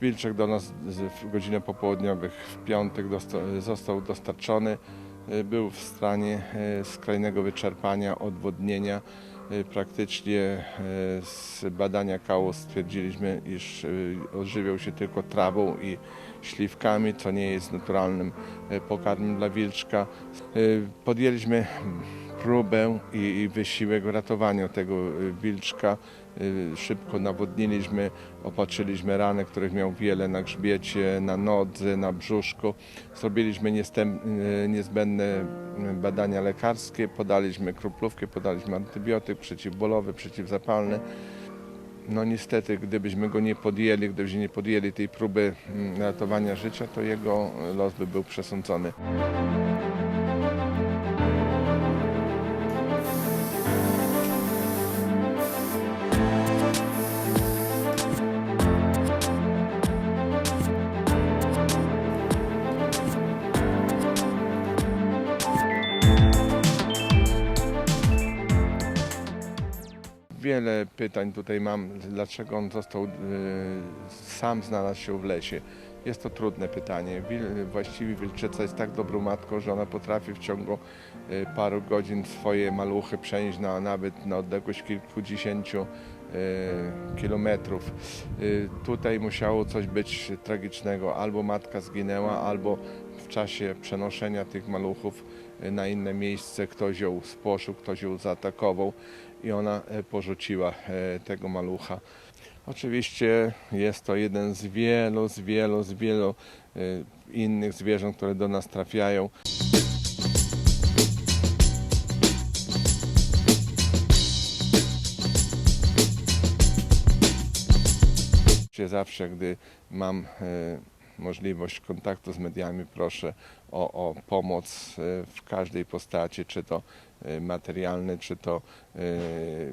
Wilczek do nas w godzinach popołudniowych w piątek został dostarczony. Y, Był w stanie y, skrajnego wyczerpania, odwodnienia. Praktycznie z badania kału stwierdziliśmy, iż odżywiał się tylko trawą i śliwkami, co nie jest naturalnym pokarmem dla wilczka. Podjęliśmy próbę i, wysiłek ratowania tego y, wilczka. Y, Szybko nawodniliśmy, opatrzyliśmy rany, których miał wiele na grzbiecie, na nodze, na brzuszku. Zrobiliśmy y, niezbędne badania lekarskie, podaliśmy kroplówkę, podaliśmy antybiotyk przeciwbólowy, przeciwzapalny. No niestety, gdybyśmy go nie podjęli, gdybyśmy nie podjęli tej próby mm, ratowania życia, to jego los by był przesądzony. Wiele pytań tutaj mam, dlaczego on został, y, sam znalazł się w lesie. Jest to trudne pytanie. Wil, właściwie wilczyca jest tak dobrą matką, że ona potrafi w ciągu y, paru godzin swoje maluchy przenieść na, nawet na odległość kilkudziesięciu kilometrów. Y, Tutaj musiało coś być tragicznego. Albo matka zginęła, albo w czasie przenoszenia tych maluchów y, na inne miejsce ktoś ją spłoszył, ktoś ją zaatakował i ona e, porzuciła e, tego malucha. Oczywiście jest to jeden z wielu, z wielu, z wielu e, innych zwierząt, które do nas trafiają. Oczywiście Zawsze, gdy mam e, możliwość kontaktu z mediami, proszę o, o pomoc e, w każdej postaci, czy to e, materialnej, czy to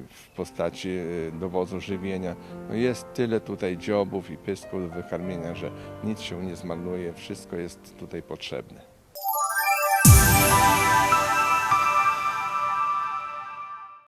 w postaci dowozu żywienia. No jest tyle tutaj dziobów i pysków do wykarmienia, że nic się nie zmarnuje, wszystko jest tutaj potrzebne.